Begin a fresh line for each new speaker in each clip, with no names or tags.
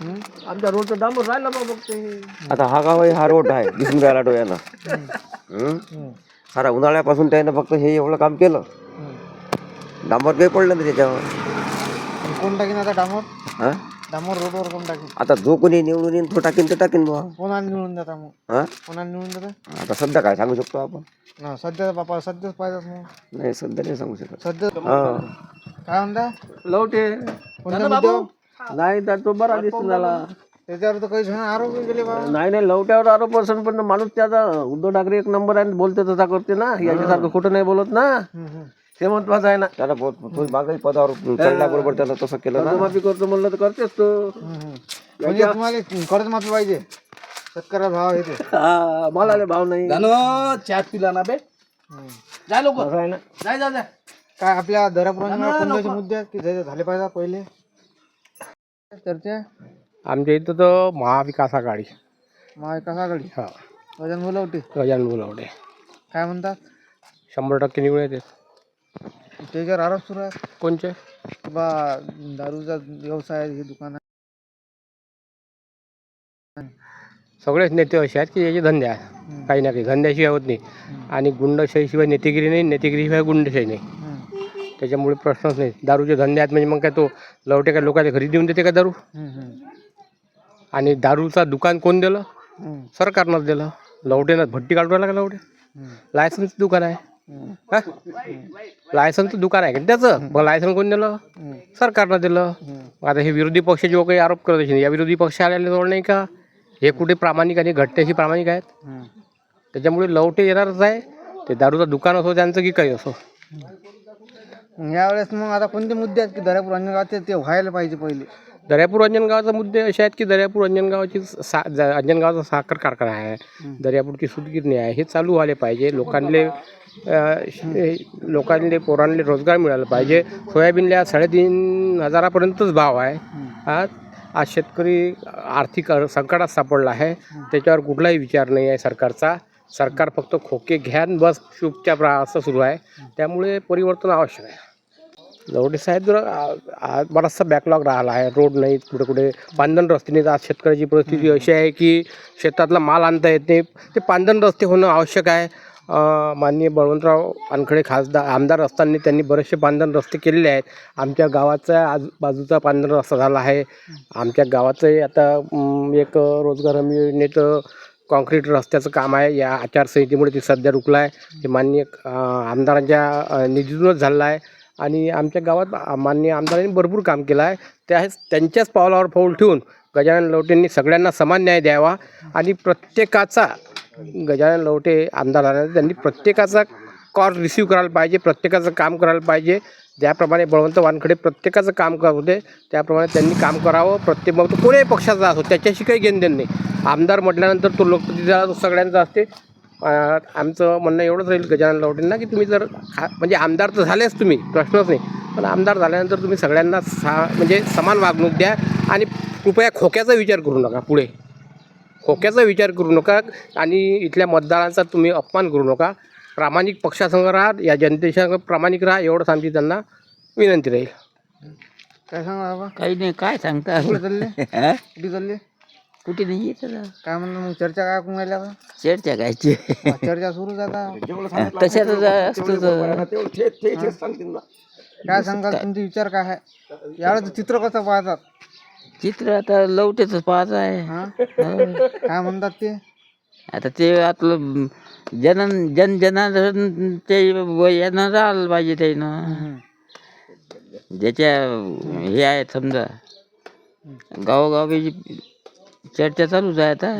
हं?
आमच्या रोडचं डांबर राहिला बा बघ ते.
आता हा गाव आहे हा रोड आहे दिसून राहिला डोळ्यानं. हं?
हं.
सारा उन्हाळ्यापासून त्यानं फक्त हे एवढं काम केलं. डांबर काही पडलं नाही त्याच्यावर.
कोण टाकीन आता डांबर?
हा?
डांबर रोडवर कोण टाकीन?
आता जो कोणी निवडून येईन तो टाकीन तो टाकीन बुवा.
कोणाला निवडून देता मग?
हा?
कोणाला निवडून देता?
आता सध्या काय सांगू शकतो आपण?
ना सध्या बापा सध्याच पाहिजेच मग.
नाही सध्या नाही सांगू शकत.
सध्या
हा.
काय म्हणता?
लवटे.
कोणत्या मुद्द्यावर
नाही तर तो बरा दिसून झाला
त्याच्यावर तर काही जण आरोप गेले बा
नाही नाही लवट्यावर आरोप असेल पण माणूस त्याचा उद्धव ठाकरे एक नंबर आहे आणि बोलते तसा करते ना. याच्यासारखं खोटं नाही बोलत ना. ते महत्वाचं आहे ना.
त्याला मागही पदावर चढल्याबरोबर त्यानं तसं केलं ना.
कर्जमाफी करतो म्हणलं तर करतेच तो.
म्हणजे तुम्हाला कर्जमाफी पाहिजे. शेतकऱ्याला भाव येते.
हा, मला लय भाव नाही.
चहा पिला ना बे. जाय लोक
ना.
जाय जाय जाय
काय आपल्या दरापुरांना कोणत्याचे मुद्दे आहेत की जे झाले पाहिजे पहिले? चर्चा
आमच्या इथं तर महाविकास आघाडी.
महाविकास आघाडी?
हा.
वजन बोलवते
गजानन बोलावडे
काय म्हणतात?
शंभर टक्के निवडून येते
त्याच्यावर आरोप सुरू आहे
कोणचे?
की बा दारूचा व्यवसाय आहे, हे दुकान आहे.
सगळेच नेते असे आहेत की याचे धंदे आहेत. काही ना काही धंद्याशिवाय होत नाही. आणि गुंडशाहीशिवाय नेतेगिरी नाही नेतेगिरीशिवाय गुंडशाही नाही. त्याच्यामुळे प्रश्नच नाही. दारूचे धंदे आहेत म्हणजे मग काय तो लवटे काय लोकांच्या घरी देऊन देते का दारू. आणि दारूचा दुकान कोण दिलं. सरकारनंच दिलं. लवटेनं भट्टी काढून राहिला का लवटे. लायसन्स दुकान आहे. लायसन्सचं दुकान आहे का? त्याचं. मग लायसन्स कोण दिलं. सरकारनं दिलं. आता हे विरोधी पक्ष जो काही आरोप करत असेल या विरोधी पक्ष आलेले जवळ नाही का? हे कुठे प्रामाणिक आणि घटनेशी प्रामाणिक आहेत. त्याच्यामुळे लवटे येणारच आहे. ते दारूचं दुकान असो त्यांचं की काही असो.
मग यावेळेस मग आता कोणते मुद्दे आहेत की दर्यापूर अंजनगाव ते ते व्हायला पाहिजे पहिले.
दर्यापूर अंजनगावचे मुद्दे असे आहेत की दर्यापूर अंजनगावची सा ज- अंजनगावचा साखर कारखाना आहे. दर्यापूरची सूतगिरणी आहे. हे चालू व्हायला पाहिजे. लोकांले अं, श- लोकांले पोरांले रोजगार मिळाला पाहिजे. सोयाबीनला साडेतीन हजारापर्यंतच भाव आहे. आज आज शेतकरी आर्थिक अड- संकटात सापडला आहे. त्याच्यावर कुठलाही विचार नाही आहे सरकारचा. सरकार फक्त खोके घ्या न बस चुपचाप राहा असं सुरू आहे. त्यामुळे परिवर्तन आवश्यक आहे. लवटे साहेब जर आ- आ- बराचसा बॅकलॉग राहिला आहे. रोड नाहीत कुठे कुठे पांदन रस्ते नाहीत आज शेतकऱ्याची परिस्थिती अशी आहे की शेतातला माल आणता येत नाही. ते पांदन रस्ते होणं आवश्यक आहे. माननीय बळवंतराव वानखडे खासदार आमदार असताना त्यांनी बरेचसे पांदन रस्ते केलेले आहेत. आमच्या गावाचा आजूबाजूचा पांदन रस्ता झाला आहे. आमच्या गावाचंही आता एक रोजगार योजनेत कॉन्क्रीट रस्त्याचं काम आहे. या आचारसंहितेमुळे ते सध्या रुकलं आहे ते माननीय आमदारांच्या निधीतूनच झालं आहे. आणि आमच्या गावात आ- माननीय आमदारांनी भरपूर काम केलं आहे. त्या त्यांच्याच पावलावर पाऊल ठेवून गजानन लवटेंनी सगळ्यांना समान न्याय द्यावा आणि प्रत्येकाचा गजानन लवटे आमदार त्यांनी प्रत्येकाचा कॉल रिसीव करायला पाहिजे प्रत्येकाचं काम करायला पाहिजे. ज्याप्रमाणे बळवंत वानखडे प्रत्येकाचं काम करत होते त्याप्रमाणे त्यांनी काम करावं. प्रत्येक मग तो कोणीही पक्षाचा असो त्याच्याशी काही घेणदेण नाही. आमदार म्हटल्यानंतर तो लोकप्रतिनिधी सगळ्यांचा असते. आमचं म्हणणं एवढंच राहील गजानन लवटेंना की तुम्ही जर खा म्हणजे आमदार तर झालेच तुम्ही प्रश्नच नाही. पण आमदार झाल्यानंतर तुम्ही सगळ्यांना सा म्हणजे समान वागणूक द्या आणि कृपया खोक्याचा विचार करू नका पुढे. खोक्याचा विचार करू नका आणि इथल्या मतदारांचा तुम्ही अपमान करू नका. प्रामाणिक पक्षासंग राहा या जनतेच्या प्रामाणिक राहा एवढंच आमची त्यांना विनंती राहील.
काय सांगा बाबा?
काही नाही काय सांगता?
कुठे चालले?
हा?
कुठे चालले?
कुठे नाही येत आता.
काय म्हणलं मग चर्चा काय करून राहिल्या?
चर्चा कायची
हा, चर्चा सुरूच आहे आता
असतो तर.
काय सांगाल तुमचे विचार काय आहे यावेळेस चित्र कसं पाहतात
चित्र आता लवटेच पाहत आहे
हा
हो.
काय म्हणतात ते
आता ते आपलं जन जन जनार्दन ते यानं राहिलं पाहिजे त्यानं
हम्म.
ज्याच्या हे आहे समजा गावोगावी चर्चा चालूच आहे आता.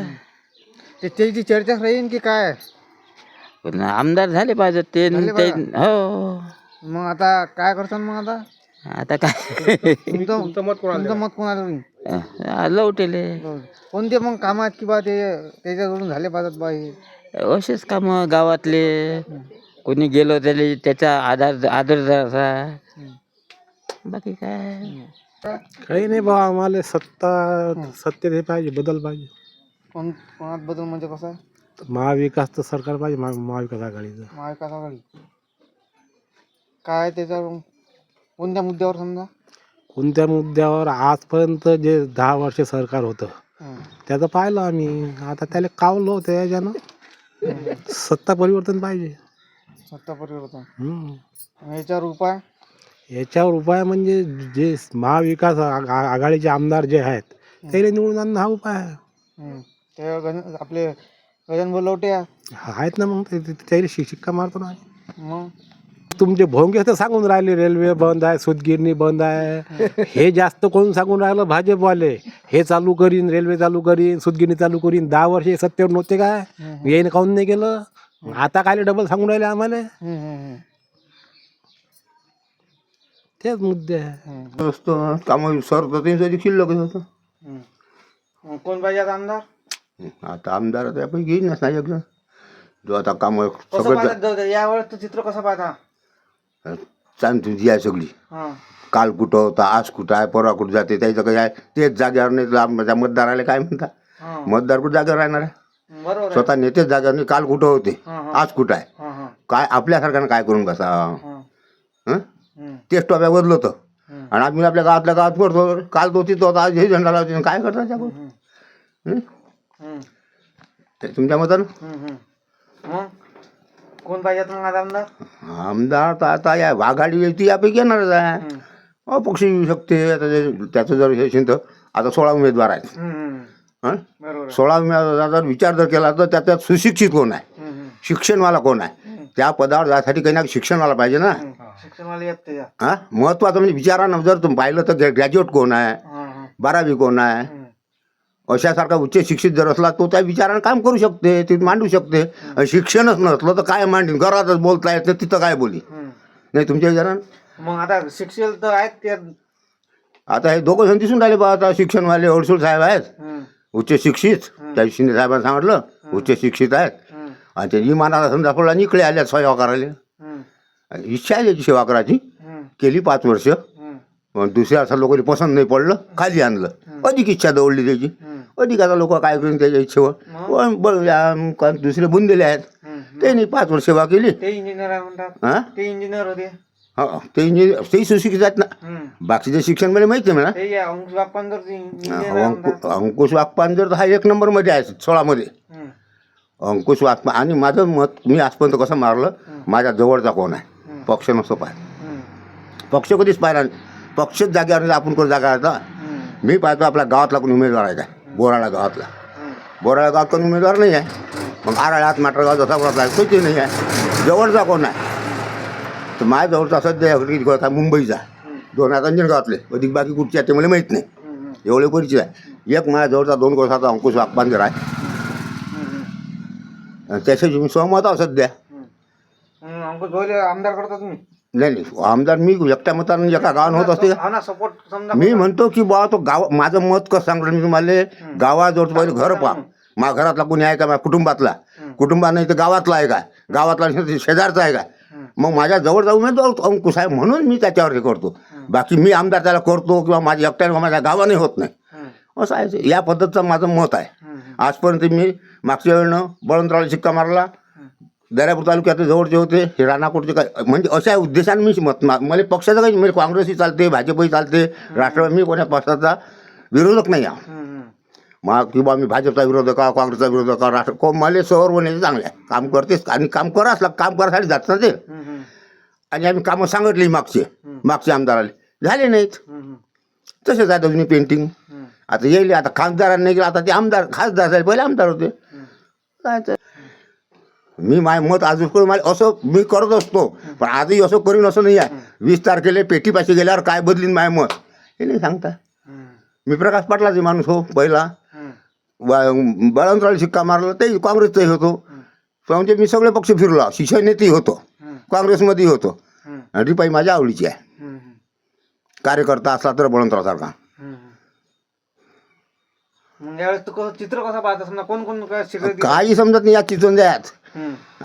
ते त्याची चर्चा राहीन की काय?
पण आमदार झाले पाहिजे ते
झाले
ते हो.
मग आता काय करतात मग आता?
आता काय?
तुमचं
तुमचं मत कोणाला
तुमचं मत कोणाला होईल
लवटेले.
कोणते मग काम आहेत की बा ते त्याच्याकडून झाले पाहिजेत बा हे?
असेच काम गावातले. कोणी गेलो त्याले त्याचा आधार आदर धरायचा बाकी काय?
काही नाही बा आम्हाला सत्ता सत्तेत हे पाहिजे बदल पाहिजे.
कोण कोणात बदल म्हणजे कसं आहे?
महाविकास तर सरकार पाहिजे महा- महाविकास आघाडीचं.
महाविकास आघाडी. काय त्याच्यावर? कोणत्या मुद्द्यावर समजा?
कोणत्या मुद्द्यावर? आजपर्यंत जे दहा वर्ष सरकार होतं
हं.
त्याचं पाहिलं आम्ही. आता त्याला कावलं होतं याच्यानं सत्ता परिवर्तन पाहिजे.
सत्ता परिवर्तन.
हम्म.
याच्यावर उपाय?
याच्यावर उपाय म्हणजे जे महाविकास आघाडीचे आमदार जे आहेत त्याला निवडून आणणं हा उपाय आहे.
ते गण आपले गजानन बोलवटे
आहेत ना मग ते ते- त्याला शि- शिक्का मारतो ना.
मग?
तुमचे भोंगे तर सांगून राहिले रेल्वे बंद आहे सूतगिरणी बंद आहे. हे जास्त कोण सांगून राहिलं? भाजपवाले. हे चालू करीन रेल्वे चालू करीन सूतगिरणी चालू करीन. दहा वर्ष हे सत्तेवर नव्हते काय? येईन काऊन नाही केलं आता काय डबल सांगून राहिले आम्हाला. तेच मुद्दे आहे.
हं,
असतं कामं सर तर त्यांचं शिल्लकच होतं
हं. कोण पाहिजे आता आमदार?
आता आमदार आता पैकी येईनच नाही एकजण. जो आता कामं
कसं
सगळं
पाहतात यावेळेस चित्र कसं पाहता?
चांगली आहे सगळी.
हा.
काल कुठं होता आज कुठं आहे परवा कुठं जाते त्याचं काही आहे तेच जागेवर नाही तर आमच्या मतदाराला काय म्हणता?
हा.
मतदार कुठं जागेवर राहणार आहे?
बरोबर आहे.
स्वतः नेतेच जागेवर नाही काल कुठं होते
हा, हा.
आज कुठं आहे?
हा हा.
काय आपल्यासारख्यानं काय करून बसा? तेच टोप्या बदलत
हं.
आणि आम्ही आपल्या गावातल्या गावात करतो काल तो तिथं होता आज हे झेंडा लावते. काय करता त्याकडून ते तुमच्या मतानं?
कोण पाहिजे आमदार?
आमदार तर आता या आघाडी येते यापैकी येणारच आहे.
हं,
अपक्ष येऊ शकते. आता ते- त्याचं जर हे तर आता सोळा उमेदवार आहेत. सोळा उमेदवार जर विचार जर केला तर त्याच्यात सुशिक्षित कोण आहे?
हं, हं.
शिक्षणवाला कोण आहे? त्या पदावर जायसाठी काही ना शिक्षणवाला पाहिजे ना.
हं. येत
हा? महत्वाचं म्हणजे विचारानं जर तुम्ही पाहिलं तर ग्रॅज्युएट कोण आहे? बारावी कोण आहे?
हं.
अशासारखा उच्च शिक्षित जर असला तो त्या विचारानं काम करू शकते ते मांडू शकते. आणि शिक्षणच नसलं तर काय मांडीन? घरातच बोलता येत नाही, तिथं काय बोली. नाही तुमच्या विचारानं?
मग आता शिक्षण तर आहेत ते
आता हे दोघं जण दिसून राहिले बा आता शिक्षणवाले ओडसूळ साहेब आहेत.
हं,
उच्च शिक्षित त्या शिंदे साहेबांनी सांगितलं उच्च शिक्षित आहेत. आणि ते इमानाला समजा पडला इकडे आल्या सेवा करायला इच्छा आहे त्याची सेवा करायची. केली पाच वर्ष.
हं,
मग दुसऱ्या असं लोकांनी पसंत नाही पडलं खाली आणलं. अधिक इच्छा दौडली त्याची. अधिक आता लोक काय करून त्याच्या इच्छेवर. पण दुसरे बुंदेले आहेत. त्यांनी पाच वर्ष सेवा केली.
ते इंजिनियर
हा?
ते इंजिनियर होते.
हा, ते इंजिनियर तेही सुशिक्षित आहेत ना. बाकीचे शिक्षण मला माहिती आहे म्हणा.
अंकुश
वाघपांजर तर हा एक नंबरमध्ये आहे सोळामध्ये. अंकुश वाघपा आणि माझं मत मी आजपर्यंत कसं मारलं माझ्या जवळचा कोण आहे? पक्ष नसतो पाय. पक्ष कधीच पाहिला पक्षच जागेवर आपण कोण जागा आहे मी पाहतो आपल्या गावातला कोणी उमेदवार आहे काय? बोराळा गावातला. बोराळा गावात कोणी उमेदवार नाही आहे. मग आराळ्यात माटर गाव जसा कोणाचा आहे तोही नाही आहे. जवळचा कोण आहे? तर माझ्या जवळचा सध्या मुंबईचा. दोन आता अंजन गावातले अधिक बाकी कुठचे आहे ते मला माहीत नाही. एवढे परिचित आहे. एक माझ्या जवळचा दोन कोसाचा अंकुश वाघपांजर आहे. आणि त्याच्याशी मी सहमत आहो सध्या.
आमदार करता तुम्ही.
नाही नाही आमदार मी एकट्या मतानं एका गावानं होत असते. का
हा ना सपोर्ट समजा
मी म्हणतो की बा तो गाव माझं मत कसं सांगतो मी तुम्हाला? गावाजवळ पहिले घर पहा. माझ्या घरातला कोणी आहे का? माझ्या कुटुंबातला. कुटुंबात नाही तर गावातला आहे का? गावातला नाही तर शेजारचा आहे का? मग माझ्या जवळचा उमेदवार अंकुश आहे म्हणून मी त्याच्यावर हे करतो. बाकी मी आमदार त्याला करतो किंवा माझ्या एकट्याने माझ्या गावाने होत नाही. असं आहे. ते. या पद्धतीचं माझं मत आहे. आजपर्यंत मी मागच्या वेळेनं बळवंतरावला शिक्का मारला. दर्यापूर तालुक्यातले जवळचे होते हे राणाकोटचे काय म्हणजे अशा उद्देशाने मी मत मला पक्षाचं काही म्हणजे काँग्रेसही चालते भाजपही चालते राष्ट्रवादी मी कोण्या पक्षाचा विरोधक नाही आहे. मग किंवा मी भाजपचा विरोधक का काँग्रेसचा विरोधक का राष्ट्र को मला सहर होण्याचे चांगले आहे. काम करतेच आणि काम कराच लाग काम करायसाठी जात ना ते आणि आम्ही कामं सांगितली मागचे मागचे आमदाराले. झाले नाहीत. तसेच आहे अजून पेंटिंग. आता येईल आता खासदारांनी नाही गेलं आता ते आमदार खासदार झाले पहिले आमदार होते. काय ते. मी माय मत अजून करून मला असं मी करत असतो. पण आजही असं करीन असं नाही आहे. वीस तारखेला पेटीपाशी गेल्यावर काय बदलीन माय मत? हे नाही सांगता. मी प्रकाश पाटलाचे माणूस हो पहिला. बळवंतराव शिक्का मारला ते काँग्रेसचाही होतो. म्हणजे मी सगळे पक्ष फिरलो. शिवसेनेतही होतो. काँग्रेसमध्येही होतो. आणि रिपाई माझ्या आवडीची आहे. कार्यकर्ता असला तर बळवंतरावसारखा
हं. मग यावेळेस तू कसं चित्र कसं पाहता? समजा कोण कोण काय शिकत
काही समजत नाही या चिचोंद्यात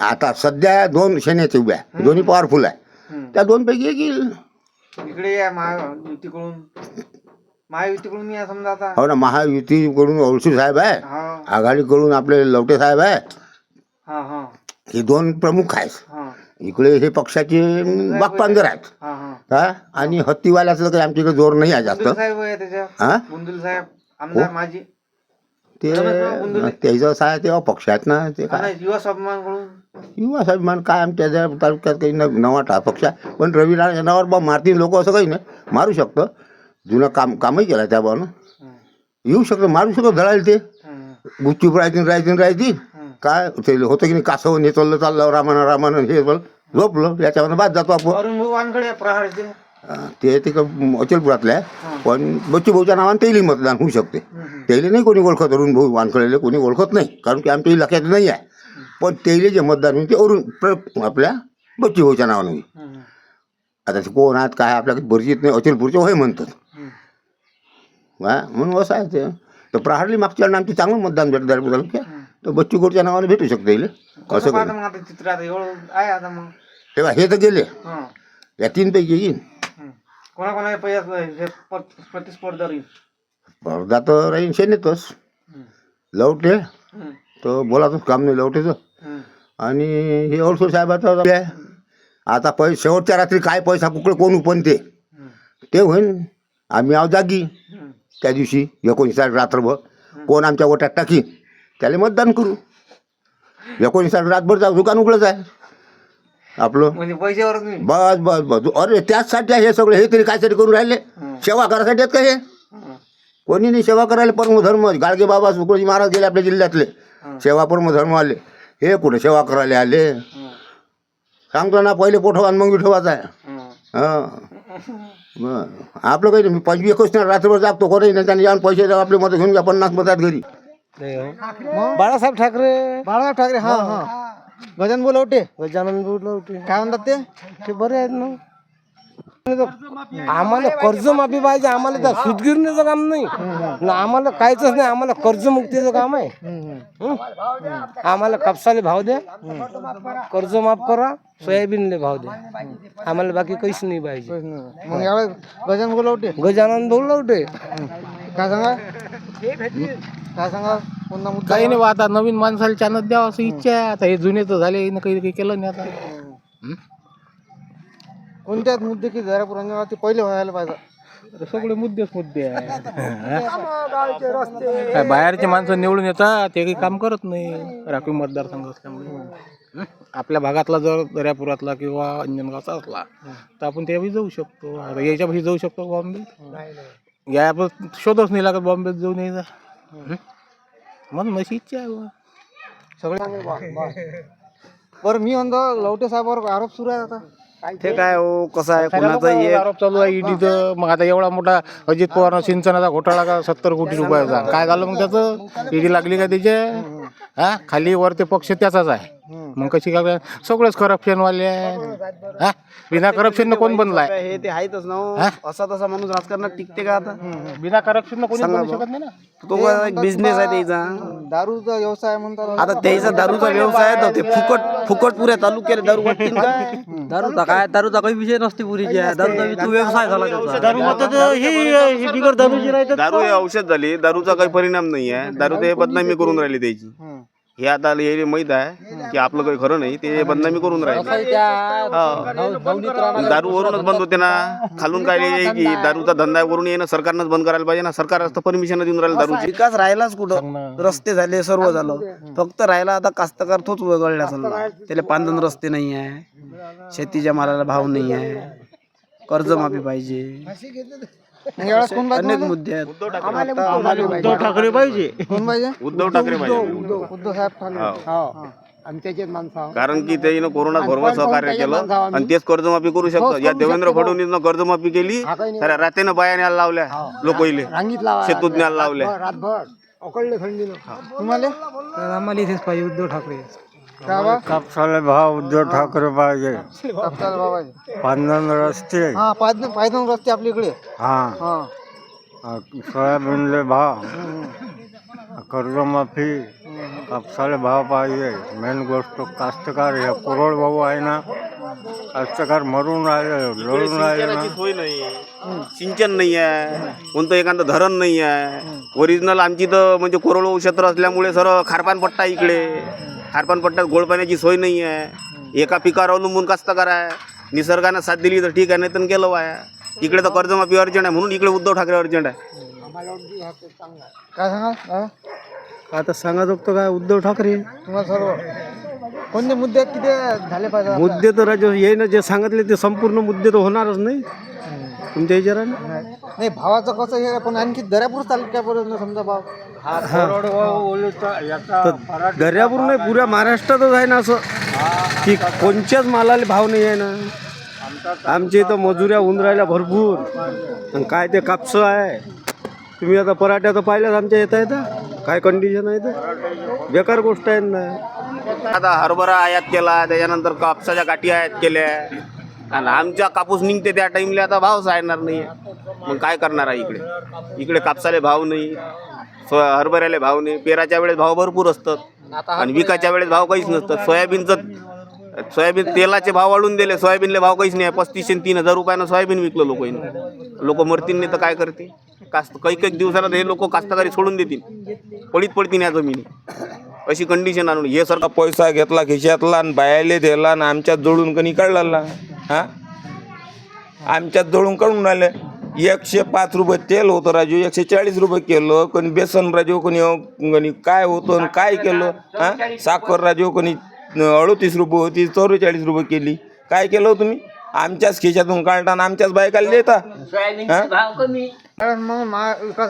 आता सध्या दोन सेनेचे उभ्या आहे. दोन्ही पॉवरफुल आहे त्या दोन पैकी एक येईल.
इकडे या महायुतीकडून. महायुतीकडून या समजा आता.
हो ना महायुतीकडून ओळसू साहेब आहे.
हा.
आघाडीकडून आपले लवटे साहेब आहे.
हा हा.
हे दोन प्रमुख आहेत.
हा.
इकडे हे पक्षाचे बागपांजर आहेत.
हा हा.
हा? आणि हत्तीवाल्याचं काही आमच्या इकडे जोर नाही आहे जास्त.
बुंदुल साहेब आहे त्याच्या.
हा?
बुंदुल साहेब आमदार माझी
ते त्याचं आहे तेव्हा पक्ष आहेत ना ते काय?
युवा स्वाभिमानकडून
युवा स्वाभिमान काय आमच्या तालुक्यात काही न- नवा टा पक्ष पण रविला जनावर बा मारतील लोक असं काही नाही. मारू शकतं. जुनं काम कामही केलं त्या बानं येऊ शकतं मारू शकतो धडायला ते. गुपचूप राहायची राहायची राहायची. काय ते होतं की नाही कासव नेचवलं चाललं रामानं रामानं हे झोपलं याच्यावर बाद जातो आपण.
अरुण
ते ते अचलपुरातले आहे. पण बच्चू भाऊच्या नावाने तेही मतदान होऊ शकते. तेले नाही कोणी ओळखत अरुण भाऊ वानखडेले कोणी ओळखत नाही. कारण की आमच्या इलाक्यात नाही आहे. पण तेले जे मतदान होईल ते अरुण आपल्या बच्चू भाऊच्या नावाने होईल. आता ते कोण आहेत काय आपल्याला परिचित नाही अचलपूरचे होय म्हणतात. हा म्हणून असं आहे ते. तर प्रहारली मागच्या आमचे चांगलं मतदान भेटत तालुक्यात तर बच्चू गोडच्या नावाने भेटू शकते इले. असं हे तर गेले. या तीनपैकी येईन.
प्रतिस्पर्धा राहील
स्पर्धा तर राहीन शेनेतच लवटे. तर बोलाचंच काम नाही लवटेचं. आणि हे अडसूळ साहेबाचं आहे. आता पै शेवटच्या रात्री काय पैसा कुकडे कोण उपनते? ते होईन. आम्ही आहो जागी. त्या दिवशी एकोणीस तारीख रात्रभर कोण आमच्या ओट्यात टाकी त्याला मतदान करू. एकोणीस तारीख रातभर जाऊ दुकान उघडच आहे. आपलं?
म्हणजे पैशावरच नाही.
बस बस बस. अरे त्याचसाठी आहे हे सगळे. हे तरी कायसाठी करून राहिले. सेवा करायसाठी आहेत का हे? कोणी नाही सेवा करायला परम धर्म. गाडगे बाबा सुकळजी महाराज गेले आपल्या जिल्ह्यातले. सेवा परम धर्म आले. हे कुठे सेवा करायला आले? सांगतो ना पहिले पोठवान मग विठोबाचा आहे. हां. बरं. आपलं काही नाही. पंचवीस एकवीस नाही रात्रभर जागतो कोणी नाही. त्याने जाऊन पैसे द्या आपले मत घेऊन घ्या पन्नास मतात घरी.
बाळासाहेब ठाकरे.
बाळासाहेब ठाकरे हा हा. गजान बोलवटे
गजानन बोलवते
काय म्हणतात ते?
ते बरे आहेत ना. आम्हाला कर्जमाफी पाहिजे आम्हाला त्या सुदगिरणीचं काम नाही. ना आम्हाला काहीच नाही आम्हाला कर्जमुक्तीचं काम आहे. हं? आम्हाला कापसाले भाव द्या. कर्ज माफ करा सोयाबीनले भाव द्या. आम्हाला बाकी काहीच नाही पाहिजे.
मग यावेळेस गजान बोलवटे
गजानन बोलवते
काय सांगा? काय सांगा? कोणता मुद्दा
काही नाही बा, आता नवीन माणसाला चानत द्यावं असं इच्छा आहे. आता हे जुने तर झाले हिनं काही काही केलं नाही आता.
कोणत्याच मुद्दे की जरा ते पहिले व्हायला पाहिजे.
सगळे मुद्देच मुद्दे आहे काय बाहेरचे माणसं निवडून येतात ते काही काम करत नाही. राखीव मतदारसंघ असल्यामुळे. हं? आपल्या भागातला जर दर्यापुरातला किंवा अंजनगावचा असला तर आपण त्यावेळी जाऊ शकतो. आता याच्यापाशी जाऊ शकतो बॉम्बे या आपण शोधच नाही लागत बॉम्बेत जाऊन यायचा? म्हणून माझी इच्छा आहे बुवा.
सगळे बरं मी म्हणतो लवटे साहेबावर आरोप सुरू आहे आता.
ते काय हो कसं आहे कोणाचा
आरोप चालू आहे? ईडीचं मग आता एवढा मोठा अजित पवार सिंचनाचा घोटाळा का? सत्तर कोटी रुपयाचा. काय झालं मग त्याचं? ईडी लागली का त्याचे? हा? खाली वर ते पक्ष त्याचाच आहे. मग कशी काय? सगळेच करप्शन वाले हा? बिना करप्शन कोण बनलाय?
हे ते आहेतच ना हो.
हा?
असा तसा माणूस राजकारणात टिकते का आता?
बिना करप्शन कोणी
सांगा
बनू
बा.
शकत नाही ना?
तो एक बिझनेस आहे त्याचा?
दारूचा व्यवसाय म्हणतात.
आता त्याचा दारूचा व्यवसाय आहे तर ते फुकट फुकट पुऱ्या तालुक्याला दारू वाटतील काय
दारूचा काय दारूचा काही विषय नसते पुरीची दारूचा तो व्यवसाय झाला
दारू हे औषध झाली. दारूचा काही परिणाम नाही आहे. दारू ते बदनामी करून राहिली त्याची. हे आता हे माहीत आहे की आपलं काही खरं नाही ते बदनामी करून राहिले. दारू वरूनच बंद होते ना. खालून काय नाही की दारूचा धंदा वरून येणं सरकारनंच बंद करायला पाहिजे ना. सरकार असतं परमिशन देऊन राहिलं दारूची.
विकास राहिलाच कुठं? रस्ते झाले सर्व झालं. फक्त राहिला आता कास्तकार तोच वगळला चालला त्याला पांदन रस्ते नाही आहे. शेतीच्या मालाला भाव नाही आहे. कर्जमाफी पाहिजे.
यावेळेस कोण
अनेक मुद्दे आहेत.
उद्धव ठाकरे पाहिजे.
कोण पाहिजे?
उद्धव ठाकरे पाहिजे.
उद्धव साहेब ठाकरे.
कारण की त्यानं कोरोनात भरभर सहकार्य केलं. आणि तेच कर्जमाफी करू शकतो या देवेंद्र फडणवीसनं कर्जमाफी केली. साऱ्या रात्रीनं बाया न्यायला लावल्या. लोकईले शेतूत न्यायला लावल्या.
तुम्हाला?
आम्हाला इथेच पाहिजे उद्धव ठाकरे.
काय बा
कापसाला भाव उद्धव ठाकरे पाहिजे.
कापसाला
पांधन रस्ते.
हा पायदन पायदन रस्ते आपल्या इकडे.
हा.
हा.
सोयाबीनले भाव. कर्जमाफी. कापसाला भाव पाहिजे. मेन गोष्ट कास्तकार हे करोड भाऊ आहे ना कास्तकार मरून राहिले लढून राहिले ना.
सोय नाही सिंचन नाही आहे कोणतं एखादं धरण नाही आहे ओरिजिनल आमची तर म्हणजे कोरडवाहू क्षेत्र असल्यामुळे सर खारपान पट्टा इकडे. खारपान पट्ट्यात गोड पाण्याची सोय नाही आहे. एका पिकावर अवलंबून कास्तकार आहे निसर्गानं साथ दिली तर ठीक आहे नाही तर गेलं वाया. इकडे तर कर्जमाफी अर्जंट आहे म्हणून इकडे उद्धव ठाकरे अर्जंट आहे.
काय सांगा दादा?
आता सांगा तो काय उद्धव ठाकरे.
तुम्हाला सर्व. कोणते मुद्दे किती झाले पाहिजे?
मुद्दे तर राजे हे ना जे सांगितले ते संपूर्ण मुद्दे तर होणारच नाही. तुमच्या विचाराने
नाही नाही, भावाचं कसं हे पण आणखी दर्यापूर तालुक्यापर्यंत समजा भाव.
तर दर्यापूर नाही पुऱ्या महाराष्ट्रातच आहे ना असं? की कोणत्याच मालाला भाव नाही आहे ना? आमच्या इथं मजुऱ्या होऊन राहिल्या भरपूर. आणि काय ते कापसं आहे. तुम्ही आता पराठ्या तर पाहिल्याच आमच्या येता येतं काय कंडिशन आहे तर बेकार गोष्ट आहे ना.
आता हरभरा आयात केला त्याच्यानंतर कापसाच्या गाठी आयात केल्या. आणि आमच्या कापूस निघते त्या टाइमला आता भाव सांगणार नाही मग काय करणार आहे इकडे? इकडे कापसाले भाव नाही हरभऱ्याला भाव नाही पेराच्या वेळेस भाव भरपूर असतात आणि विकाच्या वेळेस भाव काहीच नसतात. सोयाबीनचं सोयाबीन तेलाचे भाव वाढून दिले सोयाबीनले भाव काहीच नाही. पस्तीसशे आणि तीन हजार रुपयानं सोयाबीन विकलं लोकांनी लोक मरतील नाही तर काय करते? कास्त काही काही दिवसाला हे लोक कास्तकारी सोडून देतील. पडीत पडतील या जमिनी. अशी कंडिशन आणून हे सरकार
पैसा घेतला खिशातला आणि बायाले दिला आणि आमच्यात जोडून कणी काढला. हा? आमच्यात जोडून काढून राहिले एकशे पाच रुपये तेल होतं राजू एकशे चाळीस रुपये केलं कोणी बेसन राजू कोणी कोणी काय होतं आणि काय केलं हा? साखर राजू कोणी अडतीस रुपये होती चौवेचाळीस रुपये केली. काय केलं हो तुम्ही? आमच्याच खिशातून काढता आणि आमच्याच बायकाला देता. हा?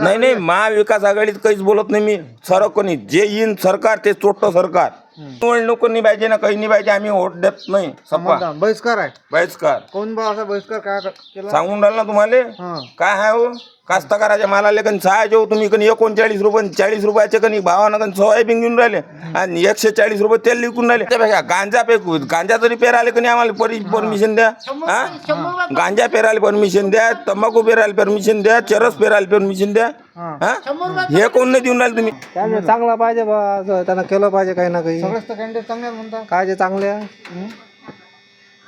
नाही नाही महाविकास आघाडीत काहीच बोलत नाही मी. सर कोणी जे येईन सरकार ते चोट्ट सरकार. निवडणूक नाही पाहिजे ना काही नाही पाहिजे आम्ही वोट देत नाही.
मतदान बहिष्कार आहे.
बहिष्कार.
कोण बा असा बहिष्कार काय केला?
सांगून राहिला ना तुम्हाला. काय आहे हो? कास्तकाराच्या मालाले सहायचे हो तुम्ही कणी एकोणचाळीस रुपये चाळीस रुपयाचे कणी भावानं कणी सोयाबीन घेऊन राहिले आणि एकशे चाळीस रुपये तेल विकून राहिले. त्यापेक्षा गांजा पेकू गांजा जरी पेरायला कणी आम्हाला परी परमिशन द्या. हा? गांजा पेरायला परमिशन द्या तंबाखू पेरायला परमिशन द्या चरस पेरायला परमिशन द्या. हा. हे? कोण नाही देऊन राहिले तुम्ही?
चांगला पाहिजे बा असं त्यानं केलं पाहिजे काही ना काही. तर काय जे चांगले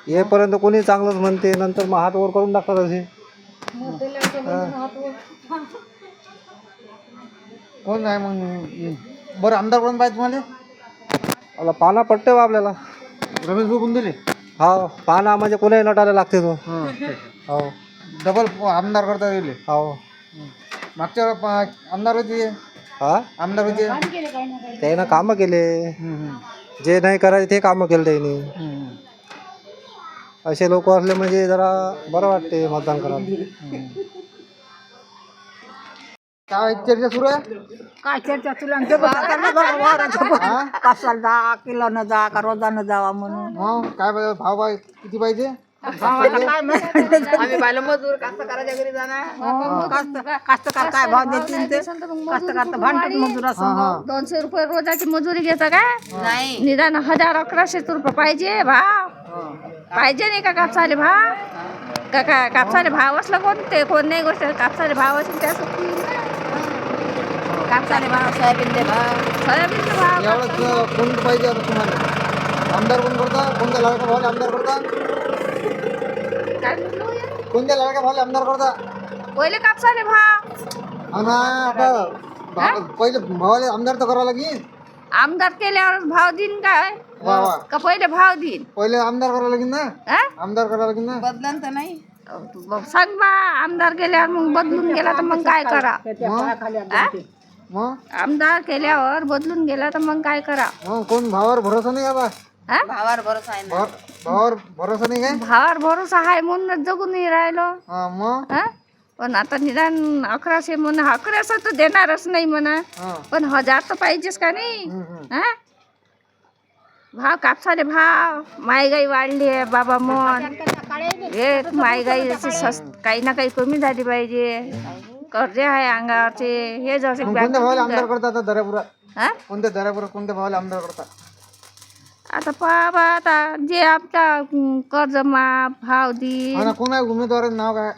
येपर्यंत कोणी चांगलंच म्हणते नंतर मग हात वर करून टाकतात असे. कोण आहे मग बरं आमदार कोण पाहिजे तुम्हाला? पाना पट्टे बा आपल्याला. रमेश भाऊ दिले हो पाना म्हणजे कोणाही नटायला लागते तो. हो. डबल आमदार करता येईल. हो. मागच्या वेळेला पा- आमदार होते हा? आमदार होते त्यानं कामं केले. जे नाही करायचे ते कामं केले त्यांनी. असे लोक असले म्हणजे जरा बरं वाटते मतदान करायला. काय चर्चा सुरू आहे?
काय चर्चा तुला कशाला जा किलोनं जा का रोजानं जावा म्हणून.
मग काय पाहिजे भाव किती पाहिजे?
आम्ही पाहिलं मजूर कास्तकाराच्या घरी जाणार. कास्तकार काय भाव देतील ते? कास्तकार तर भांडतात मजुरा
दोनशे रुपये रोजाची मजुरी घेता का
नाही.
निदान हजार अकराशे रुपये पाहिजे भाव. पाहिजे नाही का कापसाले भाव? का का कापसाले भाव असला कोणते कोण नाही गोष्ट. कापसाले भाव असेल त्या
कापसाले भाव सोयाबीनले भाव.
सोयाबीनचा भाव.
यावेळेस कोण पाहिजे आता तुम्हाला? आमदार कोण करता? कोणत्या लाडक्या भावाले आमदार करता?
काय?
कोणत्या लाडक्या भावाले आमदार करता?
पहिले कापसाले भाव.
आणि आता भा- पहिले भावाले आमदार तर करावं लागेल.
आमदार केल्यावर भाव देईन काय?
वा वा.
का पहिले भाव देईन?
पहिले आमदार करावं लागेल ना?
हा?
आमदार करावं लागेल ना?
बदलन तर नाही.
मग सांग बा आमदार केल्यावर मग बदलून गेला तर मग काय करा? हा?
मग?
आमदार केल्यावर बदलून गेला तर मग काय करा?
मग कोण भावावर भरोसा नाही आता
हा?
भावावर भरोसा आहे ना?
भावा- भावावर भरोसा नाही काय?
भावावर भरोसा आहे म्हणूनच जगून नाही राहिलो.
हा मग?
हा? पण आता निदान अकराशे म्हणा अकराशे तर देणारच नाही म्हणा.
हा.
पण हजार तर पाहिजेच का नाही?
हम्म, हम्म.
हा? भाव कापसाले भाव. महागाई वाढली आहे बाबा मन. एक स्वस्त काही ना काही कमी झाली पाहिजे. कर्जे आहे अंगावरचे. हे जसे
मग कोणत्या भावाले आमदार करता आता दर्यापुरात
हा?
कोणत्या दर्यापुरात कोणत्या भावाले आमदार करता
आता पहा बा आता जे अं, कर्ज माफ भाव दी
हा ना कोण आहे उमेदवाराचं नाव काय?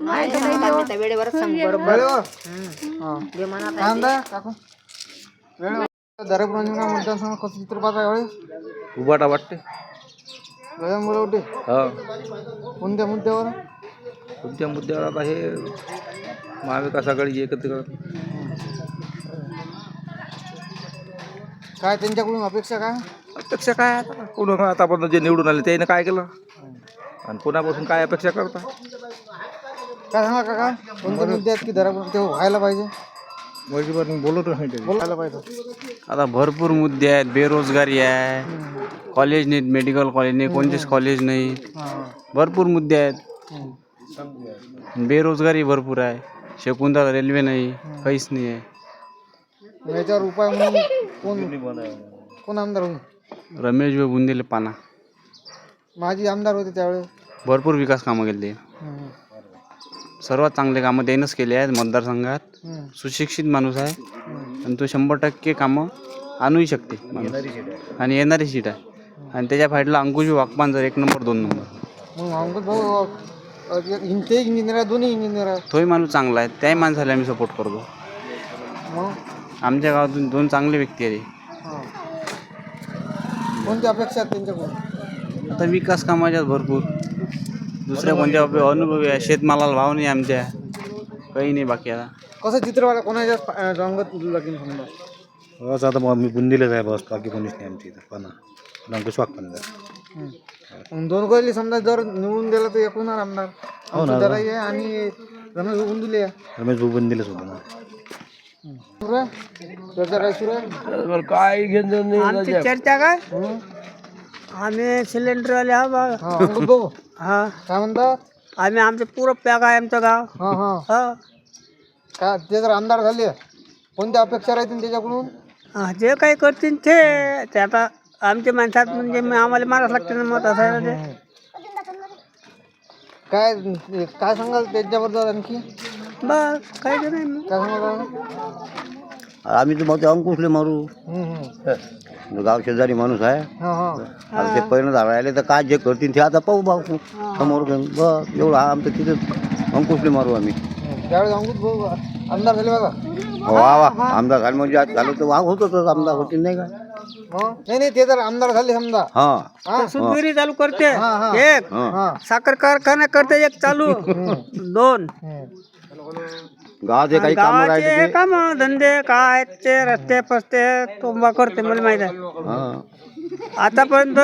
माहिती नाही देव.
त्या वेळेवरच सांग बरोबर.
वेळेवर? हा. काय म्हणता काकू? वेळेवर? दर्यापूर अंजनगाव मतदारसंघ कसं चित्र पाहता यावेळी?
उभाटा वाटते.
मुलवटे
हा.
कोणत्या मुद्द्यावर?
कोणत्या मुद्द्यावर आता हे महाविकास आघाडी एकत्र
काय त्यांच्याकडून अपेक्षा काय?
अपेक्षा काय आता? कोण आतापर्यंत जे निवडून आले त्याने काय केलं? आणि कोणापासून काय अपेक्षा करता?
काय सांगा काका? कोणते मुद्दे आहेत की दरापूर ते व्हायला पाहिजे? बोलत बोलायला पाहिजे.
आता भरपूर मुद्दे आहेत बेरोजगारी आहे कॉलेज नाहीत मेडिकल कॉलेज नाही कोणतेच कॉलेज नाही. भरपूर मुद्दे आहेत. बेरोजगारी भरपूर आहे. शेकुंदा रेल्वे नाही काहीच नाही आहे.
याच्यावर उपाय म्हणून कोण कोण आमदार होईल?
रमेश भाई बुंदेले पाना.
माझी आमदार होते त्यावेळेस.
भरपूर विकास कामं केले.
हम्म.
सर्वात चांगले कामं त्यानंच केले आहेत मतदारसंघात.
हम्म.
सुशिक्षित माणूस आहे. आणि तो शंभर टक्के कामं आणूही शकते. माणूस. आणि येणारी सीट आहे. आणि त्याच्या फाईटला अंकुश वाकपान जर एक नंबर दोन नंबर.
मग अंकुश भाऊ अ, एक इन- ते इंजिनियर आहे दोन्ही इंजिनियर आहे.
तोही माणूस चांगला आहे. त्याही माणसाला आम्ही सपोर्ट करतो.
मग?
आमच्या गावातून दोन चांगले व्यक्ती आहेत
हा. कोणती अपेक्षा आहेत त्यांच्याकडून?
आता विकास कामाच्यात भरपूर. दुसऱ्या कोणत्या अप- अनुभवी आहे? शेतमालाला भाव नाही आमच्या. काही नाही बाकी आता
कसं चित्रवाला कोणाच्या रंगत लागेल समजा?
बस आता मग मी बुंदीलेच आहे बस. बाकी कोणीच नाही आमच्या इथं. पण अंकुश वाकपण
हम्म. मग दोन कोयली समजा जर निवडून दिलं तर एक होणार आमदार आहे आणि रमेश गुंदुले आहे
रमेश भाऊ बुंदीलेच होतो ना.
काय सुरू आहे
काय घेणं
आमची चर्चा काय? आम्ही सिलेंडरवाले हा बा.
हा
हा.
काय म्हणतात
आम्ही आमचं पुरं पॅक आहे आमचं गाव.
हा काय ते जर आमदार झाले कोणत्या अपेक्षा राहतील त्याच्याकडून?
हा, जे काही करतील ते ते आता आमच्या माणसात म्हणजे मग आम्हाला मारावं लागते ना मग असं आहे ना ते.
काय काय सांगाल त्याच्याबद्दल आणखी?
बस काही ते नाही मग.
काय
आम्ही तर मग ते अंकुशले मारू. गाव शेजारी माणूस आहे.
हा हा.
आता ते पहिलं राहिले तर काय जे करतील ते आता पाहू भाऊ. समोर घेऊन. बस एवढं हा आमचं तिथं. अंकुशले मारू आम्ही.
त्यावेळेस अंकुश भाऊ आमदार झाले बघा.
वा वा. आमदार झालं म्हणजे आज झालं तर वाघ होतोच. आमदार होतील नाही का?
नाही नाही ते जर आमदार झाले समजा.
हा.
हा?
सुतगिरी चालू करते.
हा.
एक
हा.
साखर कारखाना करते एक चालू. दोन.
हम्म.
गावाचे काही कामं
गावाचे
राहिले
काम धंदे काय ते रस्ते पस्ते तोंबा करते मला माहीत आहे.
हा.
आतापर्यंत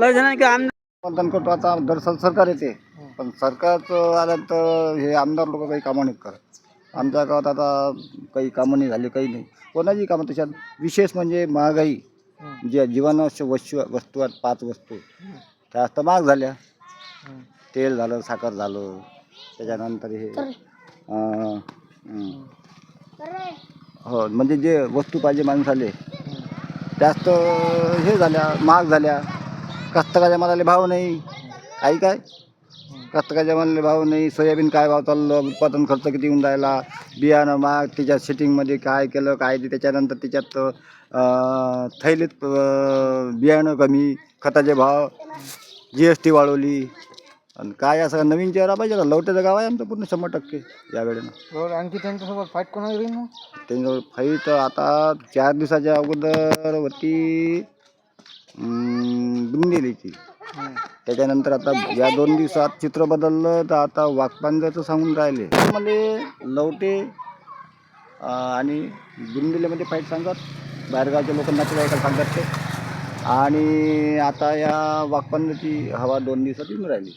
लय जणांनी आमदार
मतदान करतो आता दरसाल सरकार येते. पण सरकारचं आल्यानंतर हे आमदार लोक काही कामं नाही करत. आमच्या गावात आता काही कामं नाही झाली काही नाही. कोणाची कामं त्याच्यात विशेष म्हणजे महागाई. जे जीवनावश्यक वस्तू वस्तू आहेत पाच वस्तू. त्या आता महाग झाल्या. तेल झालं साखर झालं त्याच्यानंतर हे अं, हं. हो म्हणजे जे वस्तू पाहिजे माणसाले जास्त हे झाल्या महाग झाल्या. कष्टकाच्या मालाला भाव नाही. काही काय? कष्टकाच्या मालाला भाव नाही सोयाबीन काय भाव चाललं? उत्पादन खर्च किती होऊन राहिला? बियाणं महाग त्याच्या सेटिंगमध्ये काय केलं काय ते त्याच्यानंतर त्याच्यात थैलीत बियाणं कमी खताचे भाव जी एस टी वाढवली. आणि काय असं नवीन चेहरा पाहिजे लवट्याचं गाव आहे आमचं पूर्ण शंभर टक्के या वेळेनं.
बरोबर आणखी त्यांच्यासोबत फाईट कोणाला येईल मग?
त्यांच्यावर फाईट आता चार दिवसाच्या अगोदर होती बुंदेलीची त्याच्यानंतर आता या दोन दिवसात चित्र बदललं तर आता वाकपांजाचं सांगून राहिले मला लवटे आणि बुंदेलीमध्ये फाईट सांगत बाहेरगावच्या लोक नातेवाईकाला सांगत ते. आणि आता या वाकपांजाची हवा दोन दिवसात येऊन राहिली.